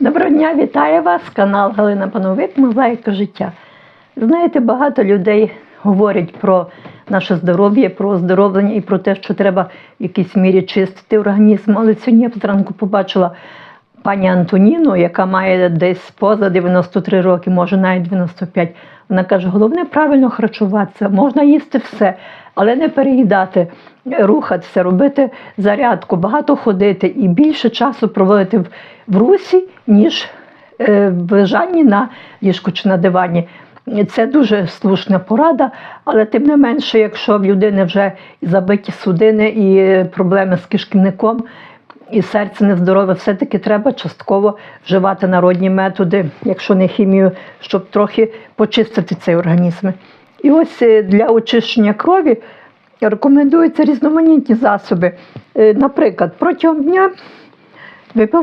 Доброго дня, вітаю вас, канал Галина Пановик, Мозаїка життя. Знаєте, багато людей говорять про наше здоров'я, про оздоровлення і про те, що треба в якійсь мірі чистити організм. Але сьогодні я зранку побачила пані Антоніну, яка має десь поза 93 роки, може навіть 95. Вона каже, головне правильно харчуватися, можна їсти все, але не переїдати, рухатися, робити зарядку, багато ходити і більше часу проводити в, в русі, ніж е, в лежанні на ліжку чи на дивані. Це дуже слушна порада, але тим не менше, якщо в людини вже забиті судини і проблеми з кишківником, і серце нездорове, все-таки треба частково вживати народні методи, якщо не хімію, щоб трохи почистити цей організм. І ось е, для очищення крові рекомендуються різноманітні засоби. Е, Наприклад, протягом дня випивати